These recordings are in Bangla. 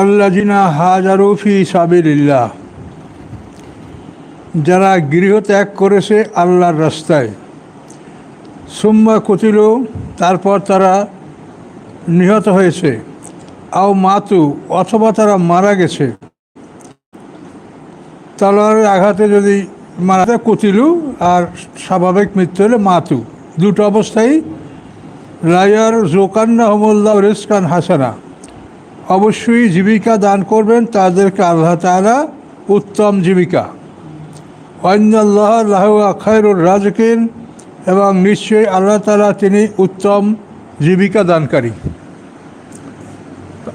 অল্লাজিনা হাজারুফি সাবিল্লাহ যারা গৃহ ত্যাগ করেছে আল্লাহর রাস্তায়। সুম্মা কুতিল, তারপর তারা নিহত হয়েছে। আও মাতু, অথবা তারা মারা গেছে। তলোয়ারের আঘাতে যদি মারা যায়, কুতিলু আর স্বাভাবিক মৃত্যু হলে মাতু। দুটো অবস্থায় লায়ার জোকান্না হমুল্লাহ রিসকান হাসানা। অবশ্যই জীবিকা দান করবেন তাদেরকে আল্লাহ তাআলা উত্তম জীবিকা। অন্যাল্লাহ লাহ খায়রুর রাজকিন এবং নিশ্চয়ই আল্লাহ তাআলা তিনি উত্তম জীবিকা দানকারী।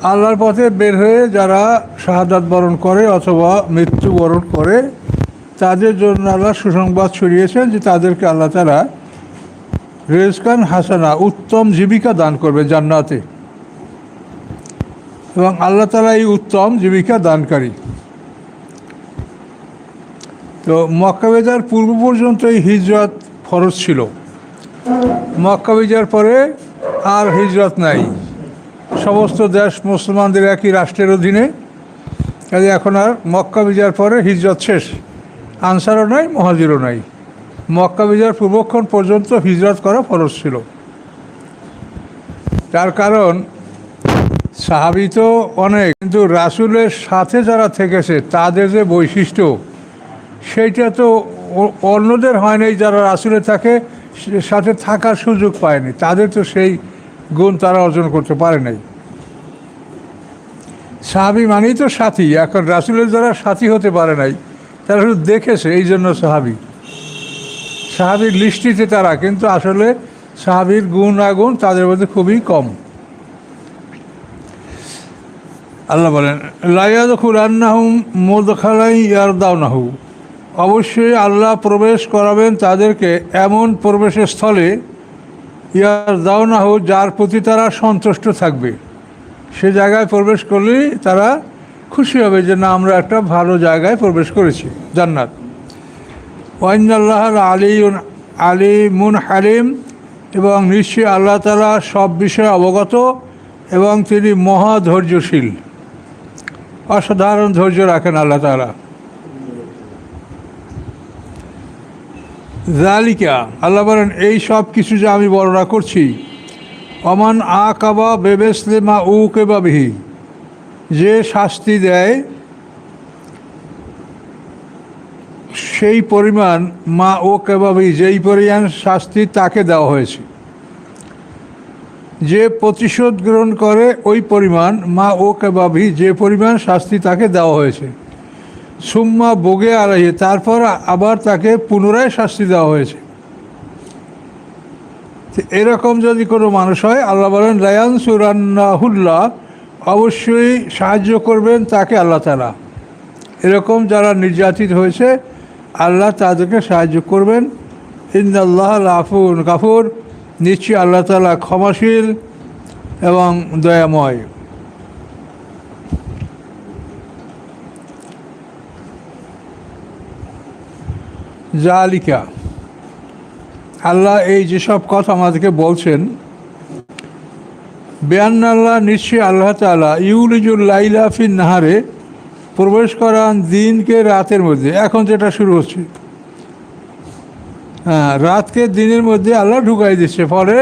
আল্লাহর পথে বের হয়ে যারা শাহাদাত বরণ করে অথবা মৃত্যু বরণ করে, তাদের জন্য আল্লাহ সুসংবাদ ছড়িয়েছেন যে তাদেরকে আল্লাহ তারা রেজকান হাসানা উত্তম জীবিকা দান করবে জান্নাতে। এবং আল্লাহ এই উত্তম জীবিকা দানকারী। তো মক্কাবেজার পূর্ব পর্যন্ত এই হিজরত ফরজ ছিল। মক্কা বেজার পরে আর হিজরত নাই। সমস্ত দেশ মুসলমানদের একই রাষ্ট্রের অধীনে। কাজে এখন আর মক্কা বিজার পরে হিজরত শেষ। আনসারও নাই, মহাজিরও নাই। মক্কা বিজার পূর্বক্ষণ পর্যন্ত হিজরত করা ফরজ ছিল। তার কারণ সাহাবি তো অনেক, কিন্তু রাসুলের সাথে যারা থেকেছে, তাদের যে বৈশিষ্ট্য, সেইটা তো অন্যদের হয় নাই যারা রাসুলের থাকে সাথে থাকার সুযোগ পায়নি। তাদের তো সেই গুণ তারা অর্জন করতে পারে নাই। সাহাবি মানেই তো সাথী। এখন রাসুলের যারা সাথী হতে পারে নাই, তারা শুধু দেখেছে, এই জন্য সাহাবি। সাহাবির লিস্টিতে তারা, কিন্তু আসলে সাহাবির গুণ আগুন তাদের মধ্যে খুবই কম। আল্লাহ বলেন লাইয়া লাইয়াদুল আন্নাহুম মোদখালাই ইয়ার ইয়ারদাউনাহু। অবশ্যই আল্লাহ প্রবেশ করাবেন তাদেরকে এমন প্রবেশের স্থলে ইয়ার দাওনাহু যার প্রতি তারা সন্তুষ্ট থাকবে। সে জায়গায় প্রবেশ করলেই তারা খুশি হবে যে, না, আমরা একটা ভালো জায়গায় প্রবেশ করেছি, জান্নাত। ওয়াইনাল্লাহ আলী আলী মুন হালিম এবং নিশ্চয়ই আল্লাহ তালা সব বিষয়ে অবগত এবং তিনি মহা ধৈর্যশীল। অসাধারণ ধৈর্য রাখেন আল্লাহ তালা জালিকা আল্লাহ বলেন, এই সব কিছু যে আমি বর্ণনা করছি, অমান আ কাবা বেবেসলে মা উ কেবাবিহি যে শাস্তি দেয়, সেই পরিমাণ মা ও কেবাবি যেই পরিমাণ শাস্তি তাকে দেওয়া হয়েছে। যে প্রতিশোধ গ্রহণ করে ওই পরিমাণ, মা ও কেবাবি, যে পরিমাণ শাস্তি তাকে দেওয়া হয়েছে। সুম্মা বগে আলাহি তারপর আবার তাকে পুনরায় শাস্তি দেওয়া হয়েছে। এরকম যদি কোনো মানুষ হয়, আল্লাহ বলেন রায়ান সুরান্নাহুল্লাহ, অবশ্যই সাহায্য করবেন তাকে আল্লাহ তালা এরকম যারা নির্যাতিত হয়েছে, আল্লাহ তাদেরকে সাহায্য করবেন। ইন্দাল্লাহ আফুন কাফুর নিশ্চয়ই আল্লাহ তালা ক্ষমাশীল এবং দয়াময়। জালিকা আল্লাহ এই যেসব কথা আমাদেরকে বলছেন বেয়ান আল্লাহ নিশ্চয়ই আল্লাহ তালা ইউলিজুল লাইলা ফিন নাহারে প্রবেশ করান দিনকে রাতের মধ্যে। এখন যেটা শুরু হচ্ছে হ্যাঁ রাতকে দিনের মধ্যে আল্লাহ ঢুকাই দিচ্ছে। ফলে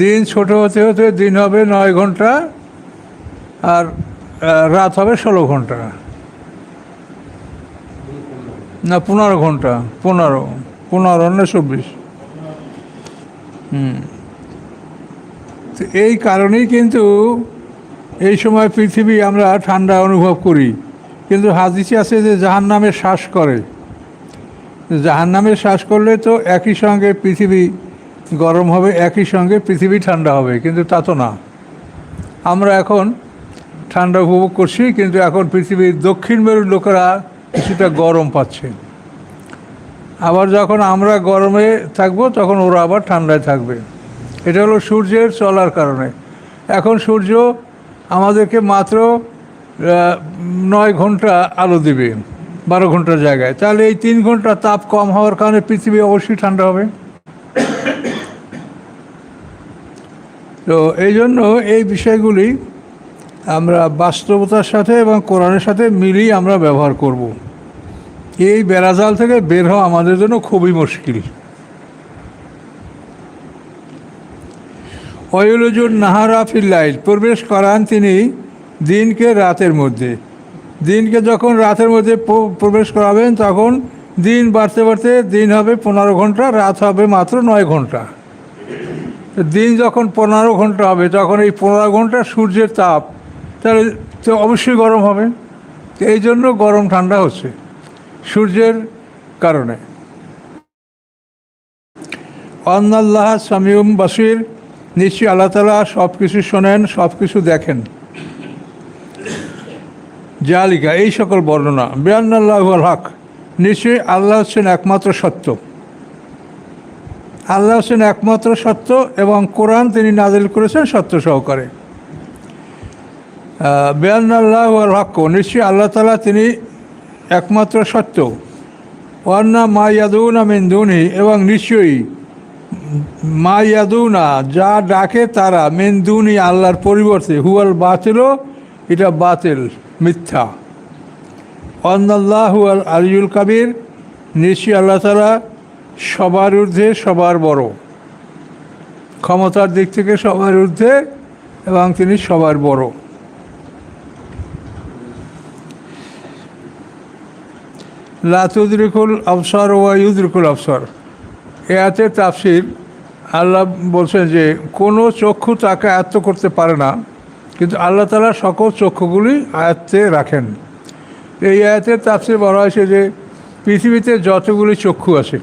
দিন ছোট হতে হতে দিন হবে নয় ঘণ্টা আর রাত হবে ষোলো ঘণ্টা। না, পনেরো ঘণ্টা, পনেরো পনেরো না চব্বিশ। হুম। তো এই কারণেই কিন্তু এই সময় পৃথিবী আমরা ঠান্ডা অনুভব করি। কিন্তু হাদিসে আছে যে জাহান নামে শ্বাস করে। জাহান নামে শ্বাস করলে তো একই সঙ্গে পৃথিবী গরম হবে, একই সঙ্গে পৃথিবী ঠান্ডা হবে, কিন্তু তা তো না। আমরা এখন ঠান্ডা উপভোগ করছি, কিন্তু এখন পৃথিবীর দক্ষিণ মেরুর লোকেরা কিছুটা গরম পাচ্ছে। আবার যখন আমরা গরমে থাকব, তখন ওরা আবার ঠান্ডায় থাকবে। এটা হলো সূর্যের চলার কারণে। এখন সূর্য আমাদেরকে মাত্র নয় ঘণ্টা আলো দিবে। বারো ঘণ্টার জায়গায়। তাহলে এই তিন ঘণ্টা তাপ কম হওয়ার কারণে পৃথিবী অবশ্যই ঠান্ডা হবে। তো এই জন্য এই বিষয়গুলি আমরা বাস্তবতার সাথে এবং কোরআনের সাথে মিলিয়ে আমরা ব্যবহার করব। এই বেড়াজাল থেকে বের হওয়া আমাদের জন্য খুবই মুশকিল। অয়ুলজুর নাহারা ফিল্লাইল প্রবেশ করান তিনি দিনকে রাতের মধ্যে। দিনকে যখন রাতের মধ্যে প্রবেশ করাবেন, তখন দিন বাড়তে বাড়তে দিন হবে পনেরো ঘণ্টা, রাত হবে মাত্র নয় ঘণ্টা। দিন যখন পনেরো ঘণ্টা হবে, তখন এই পনেরো ঘণ্টা সূর্যের তাপ, তাহলে তো অবশ্যই গরম হবে। এই জন্য গরম ঠান্ডা হচ্ছে সূর্যের কারণে। অন্নাল্লাহ সামিউম বাসির, নিশ্চয়ই আল্লাহ তালা সব কিছু শোনেন সব কিছু দেখেন। জালিকা, এই সকল বর্ণনা। বিয়ান্নাল্লাহ হক। নিশ্চয়ই আল্লাহ হচ্ছেন একমাত্র সত্য। আল্লাহ হচ্ছেন একমাত্র সত্য এবং কোরআন তিনি নাজিল করেছেন সত্য সহকারে। বেয়ান্নাল্লাহ হক, নিশ্চয়ই আল্লাহ তালা তিনি একমাত্র সত্য। ওয়ান্না মা ইয়াদুনা মেন্দুনি এবং নিশ্চয়ই মা ইয়াদুনা যা ডাকে তারা মেন্দুনি আল্লাহর পরিবর্তে, হুয়াল বাতিলও, এটা বাতিল। মিথ্যা। অন্নাল্লাহ আল আলিউল কাবির, নিশ্চয়ই আল্লাহ তালা সবার ঊর্ধ্বে সবার বড়। ক্ষমতার দিক থেকে সবার ঊর্ধ্বে এবং তিনি সবার বড়। লাতুদ্রিকুল আফসর ওয়া ইউদ্রিকুল আফসর এতে তাফসির আল্লাহ বলছেন যে, কোনো চক্ষু তাকে আয়ত্ত করতে পারে না। কিন্তু আল্লাহ তালা সকল চক্ষুগুলি আয়ত্তে রাখেন। এই আয়াতের তাফসির বলা হয়েছে যে, পৃথিবীতে যতগুলি চক্ষু আছে,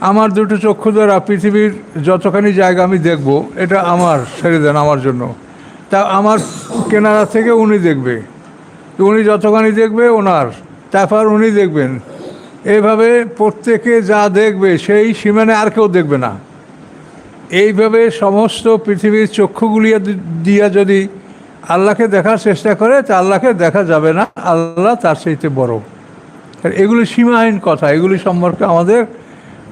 আমার দুটো চক্ষু দ্বারা পৃথিবীর যতখানি জায়গা আমি দেখব, এটা আমার, ছেড়ে দেন আমার জন্য। তা আমার কেনারা থেকে উনি দেখবে। উনি যতখানি দেখবে, ওনার। তারপর উনি দেখবেন। এভাবে প্রত্যেকে যা দেখবে, সেই সীমানে আর কেউ দেখবে না। এইভাবে সমস্ত পৃথিবীর চক্ষুগুলিয়া দিয়া যদি আল্লাহকে দেখার চেষ্টা করে, তা আল্লাহকে দেখা যাবে না। আল্লাহ তার সেইতে বড়। এগুলি সীমাহীন কথা, এগুলি সম্পর্কে আমাদের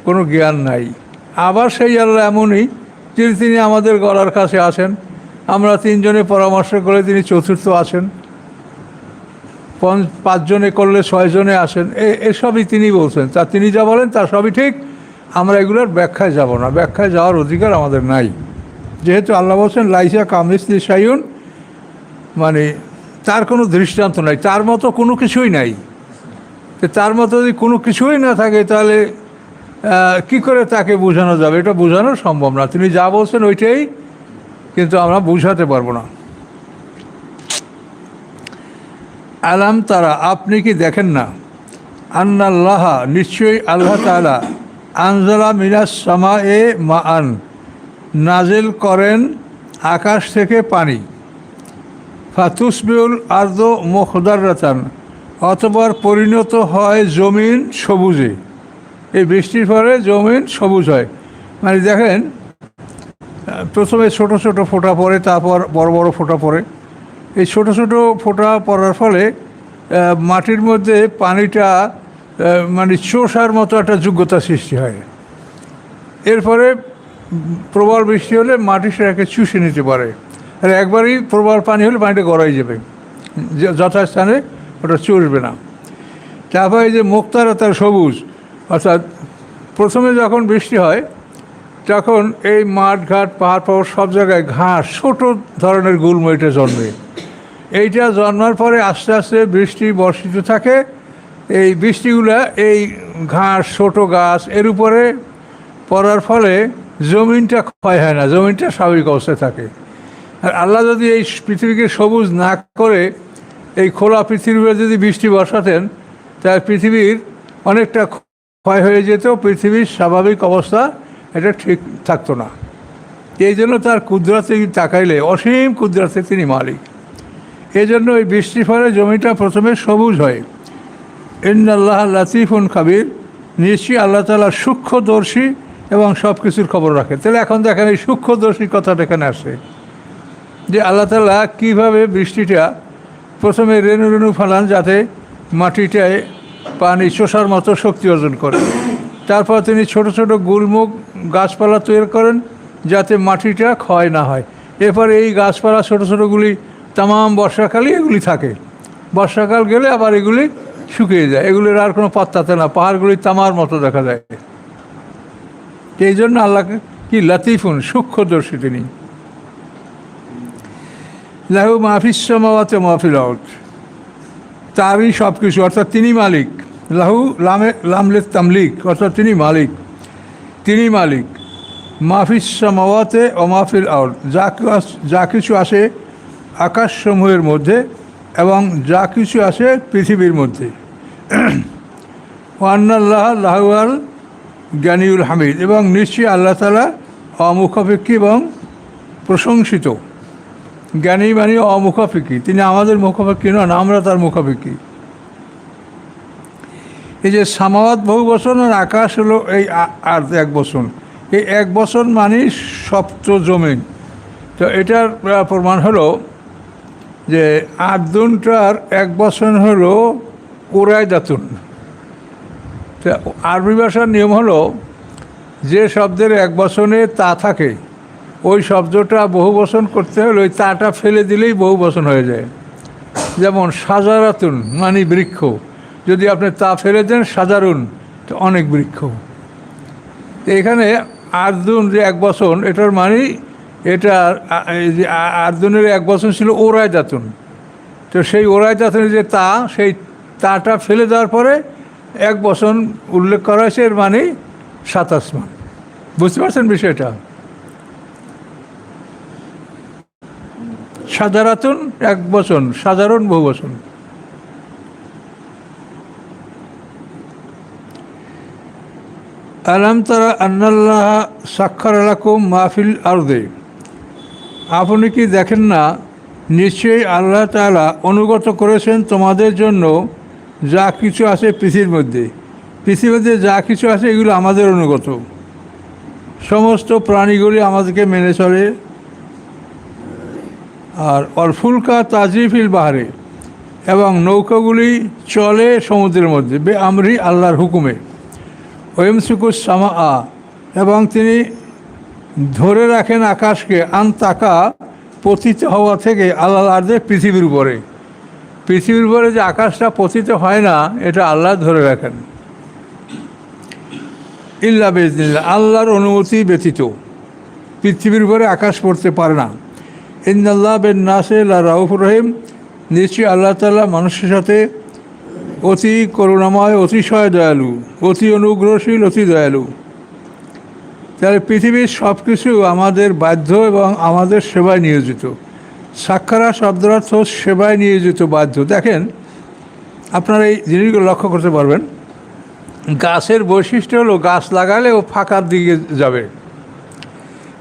কোনো জ্ঞান নাই। আবার সেই আল্লাহ এমনই যিনি তিনি আমাদের গলার কাছে আসেন, আমরা তিনজনে পরামর্শ করে তিনি চতুর্থ পঞ্চ পাঁচজনে করলে ছয়জনে আসেন এসবই তিনি বলছেন। তা তিনি যা বলেন, তা সবই ঠিক। আমরা এগুলোর ব্যাখ্যায় যাব না। ব্যাখ্যায় যাওয়ার অধিকার আমাদের নাই। যেহেতু আল্লাহ বলছেন, লাইসা কামিসলি সাইন মানে তার কোনো দৃষ্টান্ত নাই, তার মতো কোনো কিছুই নাই। তার মতো যদি কোনো কিছুই না থাকে, তাহলে কি করে তাকে বোঝানো যাবে? এটা বোঝানো সম্ভব না। তিনি যা বলছেন ওইটাই কিন্তু আমরা বুঝাতে পারব না। আলাম তারা, আপনি কি দেখেন না? আন্নাল্লাহ, নিশ্চয়ই আল্লাহ তালা আনজালা মিনাস সামা এ মা আন নাজেল করেন আকাশ থেকে পানি। ফাতুসবিউল আর্দ মুখদার রাতান অতবার পরিণত হয় জমিন সবুজে। এই বৃষ্টির ফলে জমিন সবুজ হয়। মানে দেখেন, প্রথমে ছোট ছোট ফোঁটা পড়ে, তারপর বড় বড় ফোঁটা পড়ে। এই ছোট ছোট ফোঁটা পড়ার ফলে মাটির মধ্যে পানিটা মানে চোষার মতো একটা যোগ্যতা সৃষ্টি হয়। এরপরে প্রবল বৃষ্টি হলে মাটি সেটাকে চুষে নিতে পারে। আর একবারই প্রবল পানি হলে পানিটা গড়াই যাবে। যথাস্থানে ওটা চুষবে না। তারপরে এই যে মুক্তারতার সবুজ, অর্থাৎ প্রথমে যখন বৃষ্টি হয়, তখন এই মাঠ, ঘাট, পাহাড় পাহাড় সব জায়গায় ঘাস, ছোট ধরনের গুল্ম এটা জন্মে। এইটা জন্মার পরে আস্তে আস্তে বৃষ্টি বর্ষিত থাকে এই বৃষ্টিগুলা, এই ঘাস, ছোট গাছ, এর উপরে পড়ার ফলে জমিনটা ক্ষয় হয় না, জমিনটা স্বাভাবিক অবস্থায় থাকে। আর আল্লাহ যদি এই পৃথিবীকে সবুজ না করে, এই খোলা পৃথিবীতে যদি বৃষ্টি বসাতেন, তাহলে পৃথিবীর অনেকটা ক্ষয় হয়ে যেত, পৃথিবীর স্বাভাবিক অবস্থা এটা ঠিক থাকতো না। এই জন্য তার কুদরাতে তাকাইলে, অসীম কুদরাতে তিনি মালিক। এই জন্য এই বৃষ্টির ফলে জমিটা প্রথমে সবুজ হয়। ইন্নাল্লাহ লাতিফুন খাবির। নিশ্চয়ই আল্লাহ তালা সূক্ষ্মদর্শী এবং সব কিছুর খবর রাখে। তাহলে এখন দেখেন এই সূক্ষ্মদর্শী কথাটা এখানে আসে। যে আল্লাহ তালা কীভাবে বৃষ্টিটা প্রথমে রেণু রেণু ফেলান যাতে মাটিটায় পানি চষার মতো শক্তি অর্জন করে। তারপর তিনি ছোট ছোট গুলমুখ গাছপালা তৈরি করেন যাতে মাটিটা ক্ষয় না হয়। এরপর এই গাছপালা ছোট ছোটোগুলি তামাম বর্ষাকালই এগুলি থাকে। বর্ষাকাল গেলে আবার এগুলি শুকিয়ে যায়। এগুলোর আর কোনো পাত্তাতে না। পাহাড়গুলি তামার মতো দেখা যায়। এই জন্য আল্লাহকে কি লাতিফুন, সূক্ষ্মদর্শী তিনি। লাহু মাহফিস সমাওয়াতে মাহফিল আউট তারই সব কিছু অর্থাৎ তিনি মালিক। লাহু লামে, লামলে তামলিক, অর্থাৎ তিনি মালিক। তিনি মালিক। মাহফিস সমাওয়াতে ও মাহফিল আউট যা যা কিছু আসে আকাশসমূহের মধ্যে এবং যা কিছু আসে পৃথিবীর মধ্যে। ওয়ান্নাল্লাহ লাহুয়াল জ্ঞানীউল হামিদ এবং নিশ্চয়ই আল্লাহ তালা অমুখাপেক্ষী এবং প্রশংসিত। জ্ঞানী মানে অমুখাপেক্ষী। তিনি আমাদের মুখাপেক্ষী নন, আমরা তার মুখাপেক্ষী। এই যে সামাওয়াত বহু বছর আর আকাশ হলো এই আর এক বছর এই এক বছর মানে সপ্ত জমিন। তো এটার প্রমাণ হলো যে আর্দুনটার এক বছর হলো ওরাই দাতুন। আরবি ভাষার নিয়ম হলো যে শব্দের এক বচনে তা থাকে, ওই শব্দটা বহু বচন করতে হলে ওই তাটা ফেলে দিলেই বহু বচন হয়ে যায়। যেমন সাজারাতুন মানে বৃক্ষ, যদি আপনি তা ফেলে দেন সাজারুন, তো অনেক বৃক্ষ। এখানে আর্দুন যে এক বচন, এটার মানে এটা আ- এই যে আ- এক বচন ছিল ওরাই দাতুন তো সেই ওরাই দাতুনের যে তা, সেই তাটা ফেলে দেওয়ার পরে এক বচন উল্লেখ করা হয়েছে, এর মানে সাতাশ মান বুঝতে পারছেন বিষয়টা? সাধারাতুন এক বচন সাধারণ বহু বচন আলাম তারা আন্নাল্লাহ সাক্ষর আলাকুম মাহফিল আরদে। আপনি কি দেখেন না? নিশ্চয়ই আল্লাহ তাআলা অনুগত করেছেন তোমাদের জন্য যা কিছু আছে পৃথিবীর মধ্যে। পৃথিবীর মধ্যে যা কিছু আছে এগুলো আমাদের অনুগত। সমস্ত প্রাণীগুলি আমাদেরকে মেনে চলে। আর অরফুলকা তাজরিফিল বাহারে এবং নৌকাগুলি চলে সমুদ্রের মধ্যে। বে আমরি আল্লাহর হুকুমে। ওয়েমসুকুস সামা এবং তিনি ধরে রাখেন আকাশকে আন তাকা পতিত হওয়া থেকে আল্লাহ আর্দে পৃথিবীর উপরে। পৃথিবীর উপরে যে আকাশটা পতিত হয় না, এটা আল্লাহ ধরে রাখেন। ইল্লা বেজনিল্লা আল্লাহর অনুমতি ব্যতীত। পৃথিবীর উপরে আকাশ পড়তে পারে না। ইন্দাল্লাহ বেন নাসে লা রাউফুর রহিম। নিশ্চয়ই আল্লাহ তাল্লাহ মানুষের সাথে অতি করুণাময়, অতিশয় দয়ালু, অতি অনুগ্রহশীল, অতি দয়ালু। তাহলে পৃথিবীর সব কিছু আমাদের বাধ্য এবং আমাদের সেবায় নিয়োজিত। সাক্ষারা শব্দার্থ সেবায় নিয়োজিত বাধ্য। দেখেন, আপনারা এই জিনিসগুলো লক্ষ্য করতে পারবেন। গাছের বৈশিষ্ট্য হলো গাছ লাগালে ও ফাঁকার দিকে যাবে।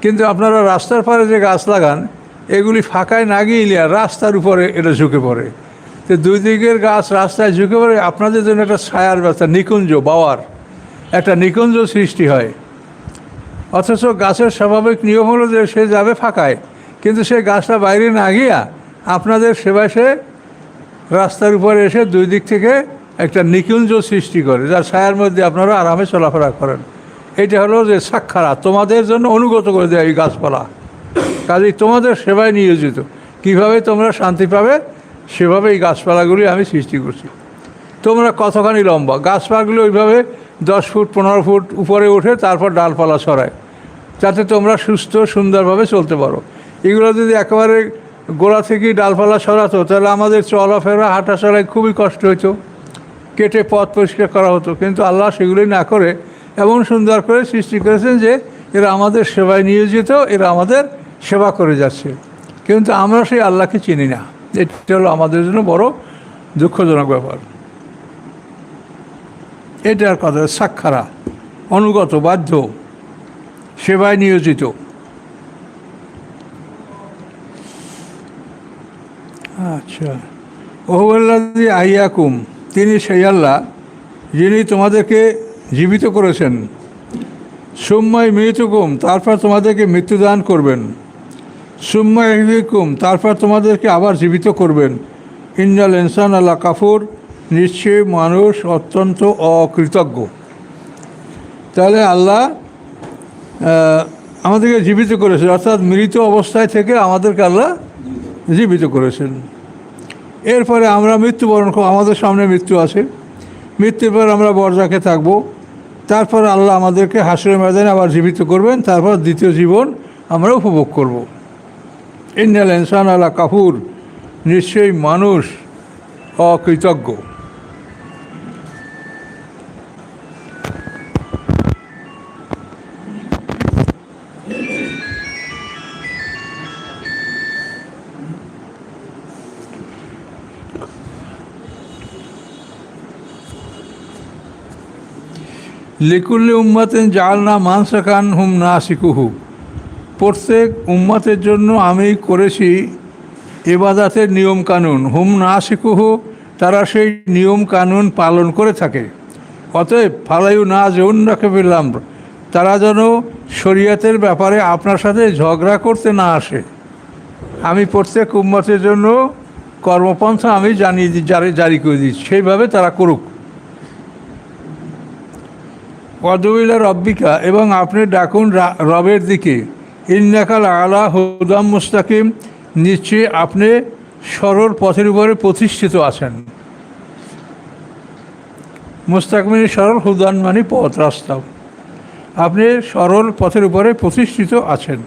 কিন্তু আপনারা রাস্তার পারে যে গাছ লাগান, এগুলি ফাঁকায় না গিয়ে রাস্তার উপরে এটা ঝুঁকে পড়ে। তো দুই দিকের গাছ রাস্তায় ঝুঁকে পড়ে, আপনাদের জন্য একটা ছায়ার ব্যবস্থা, নিকুঞ্জ, বাওয়ার। একটা নিকুঞ্জ সৃষ্টি হয়। অথচ গাছের স্বাভাবিক নিয়ম হলো যে সে যাবে ফাঁকায়। কিন্তু সে গাছটা বাইরে না গিয়া আপনাদের সেবায় সে রাস্তার উপরে এসে দুই দিক থেকে একটা নিকুঞ্জ সৃষ্টি করে, যার ছায়ার মধ্যে আপনারা আরামে চলাফেরা করেন। এটা হলো যে সাক্ষারা তোমাদের জন্য অনুগত করে দেয় এই গাছপালা। কাজেই তোমাদের সেবায় নিয়োজিত। কীভাবে তোমরা শান্তি পাবে, সেভাবে এই গাছপালাগুলি আমি সৃষ্টি করছি। তোমরা কতখানি লম্বা, গাছপালাগুলো ওইভাবে দশ ফুট, পনেরো ফুট উপরে উঠে তারপর ডালপালা ছড়ায়। যাতে তোমরা সুস্থ, সুন্দরভাবে চলতে পারো। এগুলো যদি একেবারে গোড়া থেকেই ডালপালা সরাতো তাহলে আমাদের চলাফেরা হাঁটা চলায় খুবই কষ্ট হতো কেটে পথ পরিষ্কার করা হতো। কিন্তু আল্লাহ সেগুলি না করে এমন সুন্দর করে সৃষ্টি করেছেন যে এরা আমাদের সেবায় নিয়োজিত, এরা আমাদের সেবা করে যাচ্ছে। কিন্তু আমরা সেই আল্লাহকে চিনি না। এটা হলো আমাদের জন্য বড় দুঃখজনক ব্যাপার। এটার কথা সাক্ষারা, অনুগত, বাধ্য, সেবায় নিয়োজিত। আচ্ছা। ওহুল্লাদি আইয়াকুম, তিনি সেই আল্লাহ, যিনি তোমাদেরকে জীবিত করেছেন। সুম্ময় মৃত্যুকুম তারপর তোমাদেরকে মৃত্যুদান করবেন। সুম্ময় হিকুম তারপর তোমাদেরকে আবার জীবিত করবেন। ইন্দাল ইনসান আল্লাহ কাফুর। নিশ্চয়ই মানুষ অত্যন্ত অকৃতজ্ঞ। তাহলে আল্লাহ আমাদেরকে জীবিত করেছেন, অর্থাৎ মৃত অবস্থায় থেকে আমাদেরকে আল্লাহ জীবিত করেছেন। এরপরে আমরা মৃত্যুবরণ আমাদের সামনে মৃত্যু আছে। মৃত্যুর পর আমরা বরজাকে থাকব। তারপর আল্লাহ আমাদেরকে হাসরের ময়দানে আবার জীবিত করবেন। তারপর দ্বিতীয় জীবন আমরা উপভোগ করব। ইন্ডিয়াল ইনসান আলা কাপুর নিশ্চয়ই মানুষ অকৃতজ্ঞ। লিকুল্লি উম্মাতেন জাল না মানসাকান হুম না শিকুহু প্রত্যেক উম্মাতের জন্য আমি করেছি এবাদাতের নিয়ম কানুন হুম না শিকুহু তারা সেই নিয়ম কানুন পালন করে থাকে। অতএব ফালাইউ না যেউন রাখে পেলাম তারা যেন শরীয়তের ব্যাপারে আপনার সাথে ঝগড়া করতে না আসে। আমি প্রত্যেক উম্মতের জন্য কর্মপন্থা আমি জানিয়ে জারি করে দিচ্ছি সেইভাবে তারা করুক। অদবিলা রব্বিকা এবং আপনি ডাকুন রবের দিকে। ইন্নাকাল আলা হুদাম মুস্তাকিম, নিশ্চয়ই আপনি সরল পথের উপরে প্রতিষ্ঠিত আছেন। মুস্তাকমিনী সরল হুদান মানে পথ, রাস্তা। আপনি সরল পথের উপরে প্রতিষ্ঠিত আছেন।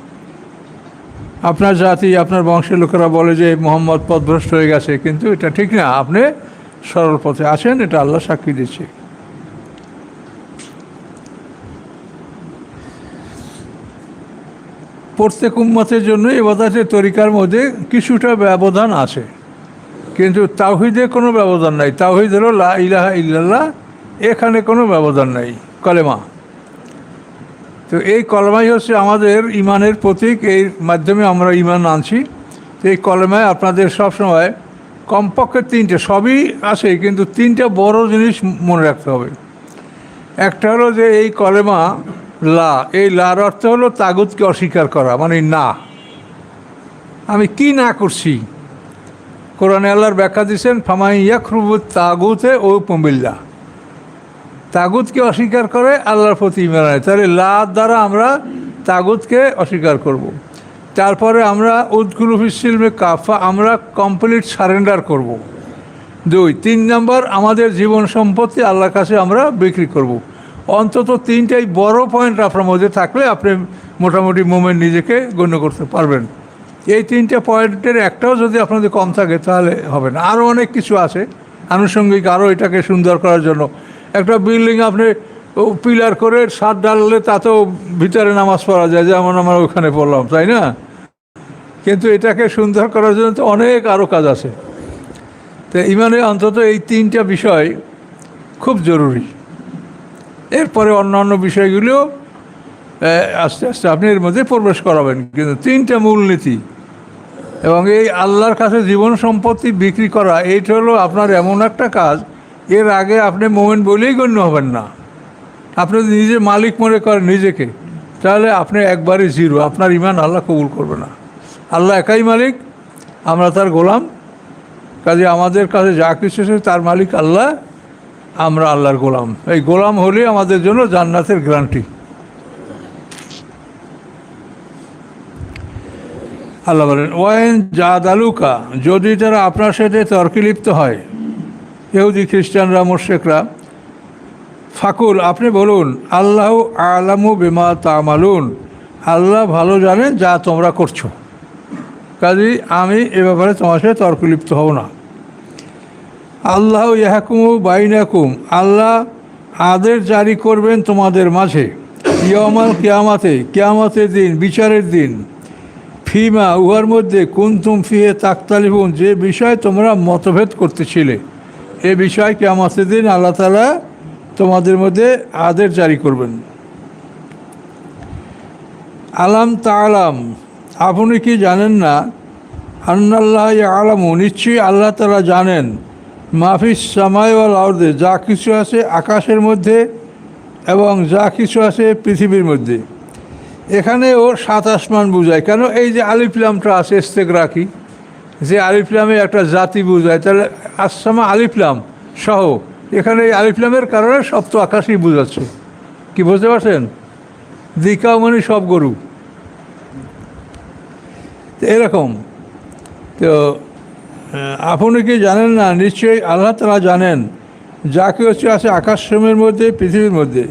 আপনার জাতি, আপনার বংশের লোকেরা বলে যে মোহাম্মদ পথভ্রষ্ট হয়ে গেছে, কিন্তু এটা ঠিক না। আপনি সরল পথে আছেন, এটা আল্লাহ সাক্ষী দিচ্ছে। প্রত্যেক উম্মতের জন্য এবাদাতের তরিকার মধ্যে কিছুটা ব্যবধান আছে। কিন্তু তাওহিদে কোনো ব্যবধান নাই। তাওহিদ হলো লা ইলাহা ইল্লাল্লাহ, এখানে কোনো ব্যবধান নাই। কলেমা। তো এই কলমাই হচ্ছে আমাদের ইমানের প্রতীক। এই মাধ্যমে আমরা ইমান আনছি। তো এই কলেমায় আপনাদের সবসময় কমপক্ষে তিনটে, সবই আছে কিন্তু তিনটা বড় জিনিস মনে রাখতে হবে। একটা হলো যে এই কলেমা লা, এই লার অর্থ হলো তাগুতকে অস্বীকার করা মানে না আমি কি না করছি কোরআনে আল্লাহর ব্যাখ্যা দিচ্ছেন ফামাই ইয়াকরুবুত তাগুতে ও পমিল্লা তাগুতকে অস্বীকার করে আল্লাহর প্রতি ইমান তাহলে লা দ্বারা আমরা তাগুতকে অস্বীকার করব। তারপরে আমরা উদ্গুল ফিসিলমে কাফা, আমরা কমপ্লিট সারেন্ডার করব। দুই, তিন নম্বর, আমাদের জীবন সম্পত্তি আল্লাহর কাছে আমরা বিক্রি করব। অন্তত তিনটাই বড় পয়েন্ট আপনার মধ্যে থাকলে আপনি মোটামুটি মোমেন্ট নিজেকে গণ্য করতে পারবেন। এই তিনটে পয়েন্টের একটাও যদি আপনাদের কম থাকে তাহলে হবে না। আরও অনেক কিছু আছে। আনুষঙ্গিক আরও এটাকে সুন্দর করার জন্য। একটা বিল্ডিং আপনি পিলার করে সাত ডাললে তাতেও ভিতরে নামাজ পড়া যায়, যেমন আমরা ওখানে পড়লাম, তাই না? কিন্তু এটাকে সুন্দর করার জন্য তো অনেক আরও কাজ আছে। তো ইমানে অন্তত এই তিনটা বিষয় খুব জরুরি। এরপরে অন্যান্য বিষয়গুলিও আস্তে আস্তে আপনি এর মধ্যে প্রবেশ করাবেন। কিন্তু তিনটা মূলনীতি, এবং এই আল্লাহর কাছে জীবন সম্পত্তি বিক্রি করা, এইটা হলো আপনার এমন একটা কাজ, এর আগে আপনি মোমেন্ট বলেই গণ্য হবেন না। আপনি যদি নিজে মালিক মনে করেন নিজেকে, তাহলে আপনি একবারই জিরো, আপনার ইমান আল্লাহ কবুল করবে না। আল্লাহ একাই মালিক, আমরা তার গোলাম, কাজে আমাদের কাছে যা কিছু তার মালিক আল্লাহ আমরা আল্লাহর গোলাম। এই গোলাম হলে আমাদের জন্য জান্নাতের গ্যারান্টি আল্লাহ বলেন ওয়েন জাদ আলুকা যদি তারা আপনার সাথে তর্কে লিপ্ত হয়, ইহুদি খ্রিস্টানরা মোর্শেকরা ফাকুল, আপনি বলুন, আল্লাহ আলামু বেমা তামালুন আল্লাহ ভালো জানেন যা তোমরা করছ। কাজে আমি এ ব্যাপারে তোমার সাথে তর্ক লিপ্ত হব না। আল্লাহ ইয়াহাকুমু বাইনাকুম, আল্লাহ আদের জারি করবেন তোমাদের মাঝে। ইয়মাল কেয়ামাতে, কেয়ামাতের দিন, বিচারের দিন। ফিমা, উহার মধ্যে কুন্তুম ফিহে তাকতালিফুন, যে বিষয় তোমরা মতভেদ করতেছিলে, এ বিষয় কেয়ামতের দিন আল্লাহ তালা তোমাদের মধ্যে আদের জারি করবেন। আলাম তালাম আপনি কি জানেন না? আন্নাল্লাহ আলামু নিশ্চয়ই আল্লাহ তালা জানেন। মাফিস সামাইওয়াল আর্দে যা কিছু আছে আকাশের মধ্যে এবং যা কিছু আছে পৃথিবীর মধ্যে। এখানে ও সাত আসমান বুঝায়। কেন? এই যে আলিফলামটা আছে ইস্তেক রাখি যে আলিফলামে একটা জাতি বোঝায়। তাহলে আসামা আলিফলাম সহ। এখানে এই আলিফলামের কারণে সপ্ত আকাশই বোঝাচ্ছে। কি বুঝতে পারছেন? দিকাও মানে সব গরু। এরকম। তো আপনি কি জানেন না? নিশ্চয়ই আল্লাহ তালা জানেন। যা কিছু আছে আকাশের মধ্যে, পৃথিবীর মধ্যে।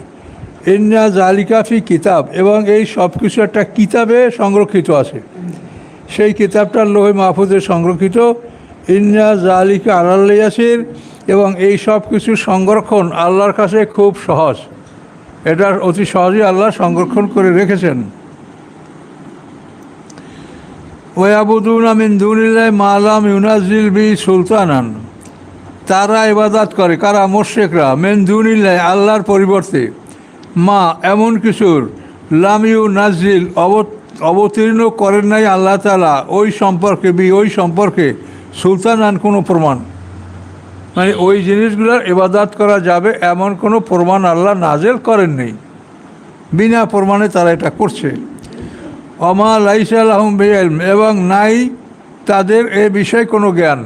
ইন্না জালিকাফি কিতাব, এবং এই সব কিছু একটা কিতাবে সংরক্ষিত আছে। সেই কিতাবটার লোহে মাহফুজে সংরক্ষিত। ইন্না জালিকা আল্লাহিয়াসির এবং এই সব কিছু সংরক্ষণ আল্লাহর কাছে খুব সহজ। এটা অতি সহজেই আল্লাহ সংরক্ষণ করে রেখেছেন। বি সুলতানান। তারা ইবাদাত করে, কারা? মোশেকরা মেন দুনিল্লাহ, আল্লাহর পরিবর্তে। মা, এমন কিছুর লামিউ নাজিল অব- অবতীর্ণ করেন নাই আল্লাহ তালা ওই সম্পর্কে বি, ওই সম্পর্কে সুলতানান কোনো প্রমাণ। মানে ওই জিনিসগুলোর ইবাদাত করা যাবে এমন কোনো প্রমাণ আল্লাহ নাজেল করেননি। বিনা প্রমাণে তারা এটা করছে। অমা লাইসাল আহম বেলম এবং নাই তাদের এ বিষয়ে কোনো জ্ঞান।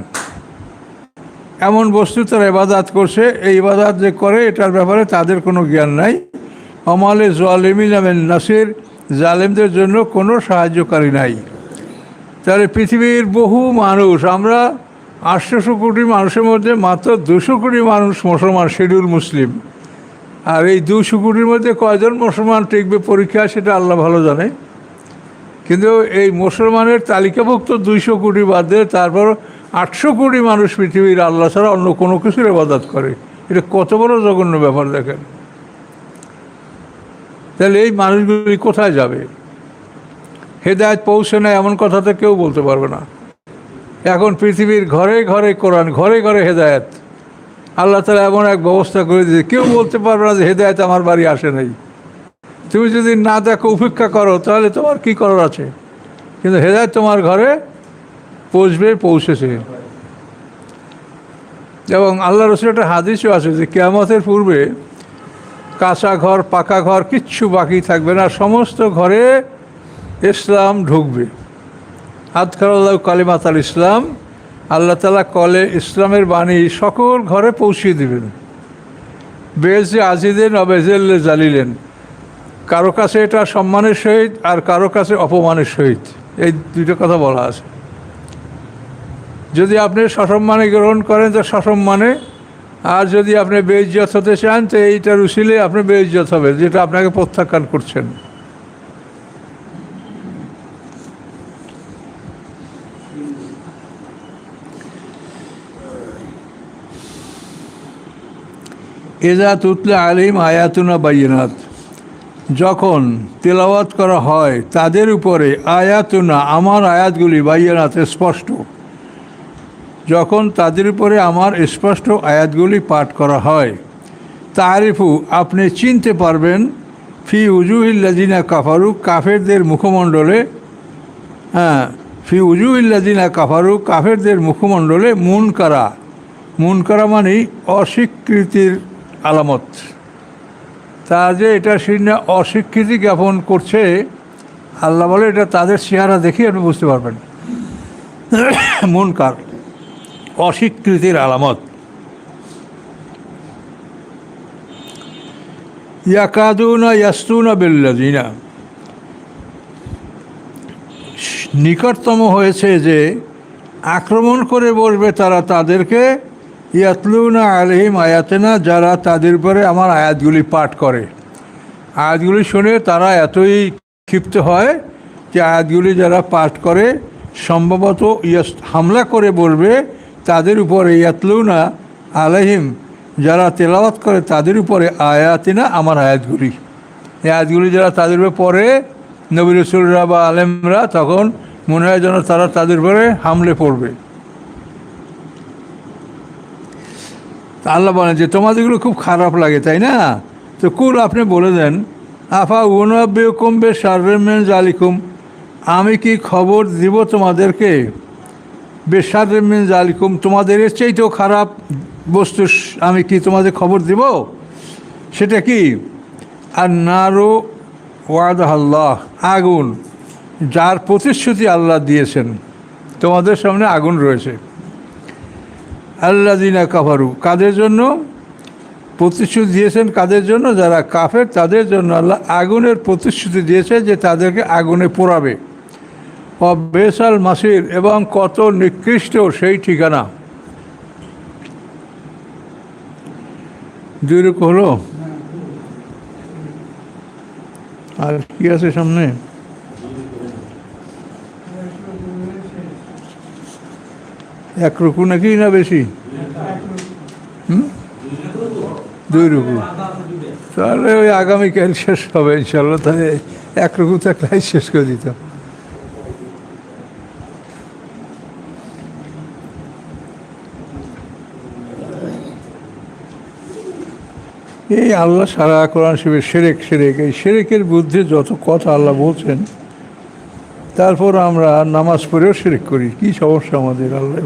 এমন বস্তু তারা ইবাদাত করছে, এই ইবাদাত যে করে, এটার ব্যাপারে তাদের কোনো জ্ঞান নাই। অমালে জোয়ালিমিন আমেন নাসির, জালেমদের জন্য কোনো সাহায্যকারী নাই। তাহলে পৃথিবীর বহু মানুষ, আমরা আটশোশো কোটি মানুষের মধ্যে মাত্র দুশো কোটি মানুষ মুসলমান, শিডিউল মুসলিম। আর এই দুশো কোটির মধ্যে কয়জন মুসলমান টিকবে পরীক্ষা, সেটা আল্লাহ ভালো জানে। কিন্তু এই মুসলমানের তালিকাভুক্ত দুইশো কোটি বাদ তারপর আটশো কোটি মানুষ পৃথিবীর আল্লাহ ছাড়া অন্য কোনো কিছুর ইবাদত করে। এটা কত বড় জঘন্য ব্যাপার দেখেন। তাহলে এই মানুষগুলি কোথায় যাবে? হেদায়ত পৌঁছে না এমন কথা তো কেউ বলতে পারবে না। এখন পৃথিবীর ঘরে ঘরে কোরআন, ঘরে ঘরে হেদায়ত। আল্লাহ তালা এমন এক ব্যবস্থা করে দিয়েছে। কেউ বলতে পারবে না যে হেদায়ত আমার বাড়ি আসে নাই। তুমি যদি না দেখো, উপেক্ষা করো, তাহলে তোমার কি করার আছে? কিন্তু হেদায়ত তোমার ঘরে পৌঁছবে, পৌঁছেছে। এবং আল্লাহ রসুল একটা হাদিসও আছে যে কেয়ামতের পূর্বে কাঁচা ঘর, পাকা ঘর কিচ্ছু বাকি থাকবে না, সমস্ত ঘরে ইসলাম ঢুকবে। আদখারাল্লাহ কালিমাত আল ইসলাম, আল্লাহ তালা কলে ইসলামের বাণী সকল ঘরে পৌঁছিয়ে দেবেন। বেজে আজিদেন অবেজেল্লে জালিলেন। কারও কাছে এটা সম্মানের সহিত আর কারও কাছে অপমানের সহিত। এই দুটো কথা বলা আছে। যদি আপনি সসম্মানে গ্রহণ করেন, তো সসম্মানে। আর যদি আপনি বেইজ্জত হতে চান, তো এইটার উশিলে আপনি বেইজ্জত হবে যেটা আপনাকে প্রত্যাখ্যান করছেন। এজা তুতলে আলিম আয়াতুনা বাইনাত যখন তেলাওয়াত করা হয়, তাদের উপরে আয়াতুনা, আমার আয়াতগুলি বাইয়ানাত স্পষ্ট। যখন তাদের উপরে আমার স্পষ্ট আয়াতগুলি পাঠ করা হয়, তারিফু, আপনি চিনতে পারবেন, ফি উজুহিল্লাদিনা কাফারু, কাফেরদের মুখমণ্ডলে হ্যাঁ ফি উজুহিল্লাদিনা কাফারু, কাফেরদের মুখমণ্ডলে মুন করা মুন অস্বীকৃতির আলামত। তা যে এটা সিনে অস্বীকৃতি জ্ঞাপন করছে, আল্লাহ বলে এটা তাদের চেহারা দেখে আপনি বুঝতে পারবেন। মুনকার অস্বীকৃতির আলামত। ইয়াকাদুনা ইয়াস্তুনা বিল্লাদিনা নিকটতম হয়েছে যে, আক্রমণ করে বলবে তারা তাদেরকে ইয়াতলুনা আলহিম আয়াতেনা, যারা তাদের উপরে আমার আয়াতগুলি পাঠ করে। আয়াতগুলি শুনে তারা এতই ক্ষিপ্ত হয় যে আয়াতগুলি যারা পাঠ করে, সম্ভবত ইয়াস হামলা করে বলবে, তাদের উপরে ইয়াতলুনা আলহিম যারা তেলাওয়াত করে তাদের উপরে আয়াতিনা আমার আয়াতগুলি। এই আয়াতগুলি যারা তাদের উপরে পড়ে, নবী রসুলরা বা আলেমরা তখন মনে হয় যেন তারা তাদের উপরে হামলে পড়বে। তা আল্লাহ বলেন যে, তোমাদেরগুলো খুব খারাপ লাগে, তাই না? তো কুল আপনি বলে দেন, আফা উনব্বে কমবে সার্ভেমেন জালিকুম আমি কি খবর দিব তোমাদেরকে? বেসারেমেন জালিকুম তোমাদের এর চাইতেও খারাপ বস্তু আমি কি তোমাদের খবর দিব? সেটা কি? আর নারো ওয়াদ আল্লাহ আগুন, যার প্রতিশ্রুতি আল্লাহ দিয়েছেন। তোমাদের সামনে আগুন রয়েছে। আল্লাদিনা কাফারু, কাদের জন্য? প্রতিশ্রুতি দিয়েছেন কাদের জন্য? যারা কাফের, তাদের জন্য আল্লাহ আগুনের প্রতিশ্রুতি দিয়েছে যে তাদেরকে আগুনে পোড়াবে। অবেসাল মাসির এবং কত নিকৃষ্ট সেই ঠিকানা। দুই রুকু হলো? আর কি আছে সামনে? এক রুকু নাকি না বেশি? হুম? দুই রুকু তাহলে ওই আগামীকাল শেষ হবে ইনশাল্লাহ তাহলে এক রুকু তো থাকলে শেষ করে দিতাম। এই আল্লাহ সারা কোরআন শিবের সেরেক সেরেক। এই সেরেকের বুদ্ধে যত কথা আল্লাহ বলছেন তারপর আমরা নামাজ পড়েও শিরিক করি। কি সমস্যা আমাদের? আল্লাহ